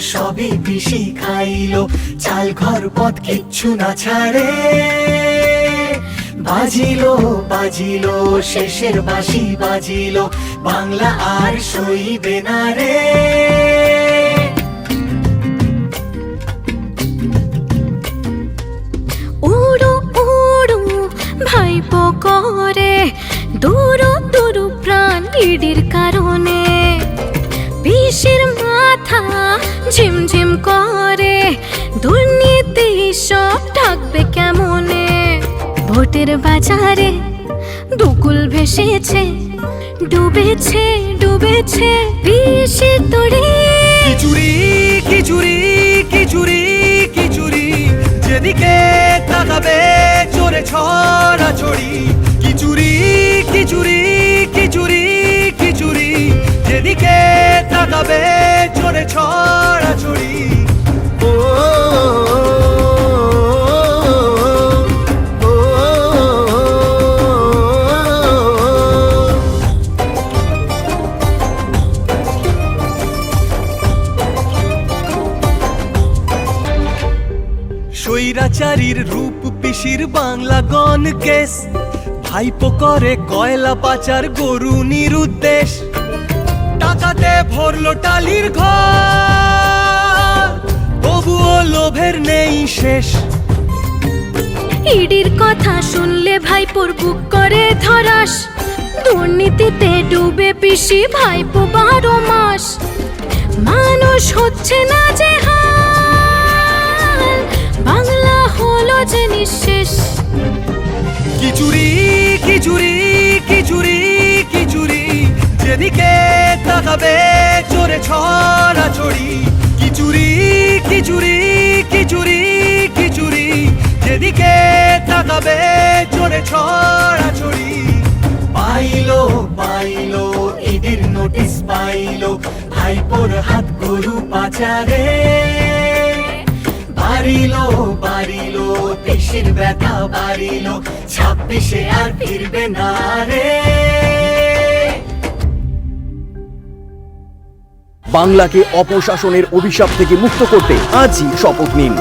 সবই পিসি খাইলো। চাল ঘর পথ কিচ্ছু না ছাড়ে। বাজিলো বাজিলো, শেষের বাঁশি বাজিলো। বাংলা আর সইবে না রে। ভাইপো করে। দূরু দূরু প্রাণ ইডির কারণে ঝিমঝিম করে। দুর্নীতি সব থাকবে কেমনে? ভোটের বাজারে দুকুল ভেসেছে, ডুবেছে ডুবেছে বিষের তোড়ে। খিচুড়ি খিচুড়ি খিচুড়ি খিচুড়ি, যেদিকে তাকাবে চোরে ছড়া ছড়ি। খিচুড়ি খিচুড়ি খিচুড়ি খিচুড়ি, যেদিকে তাকাবে স্বৈরাচারীর রূপ পিসির বাংলা গণ কেস। ভাইপো করে কয়লা পাচার গরু নিরুদ্দেশ। টাকাতে ভরলো টালির ঘর। তবুও লোভের নেই শেষ। ইডির কথা শুনলে ভাইপোর বুক করে ধরাস। দুর্নীতিতে ডুবে পিসি ভাইপো বারো মাস। মানুষ হচ্ছে না যে হাল খিচুড়ি খিচুড়ি খিচুড়ি খিচুড়ি। যেদিকে তাকাবে চোরে ছড়া ছড়ি। খিচুড়ি খিচুড়ি খিচুড়ি খিচুড়ি। যেদিকে তাকাবে চোরে ছড়া ছড়ি। পাইলো পাইলো ঈদের নোটিশ পাইলো। ভাইপোর হাত গরু পাচারে। বাড়িলো বাড়িলো, দেশের ব্যথা বাড়িলো, ছাব্বিশে আর ফিরবে না রে। বাংলাকে অপশাসনের অভিশাপ থেকে মুক্ত করতে আজই শপথ নিন।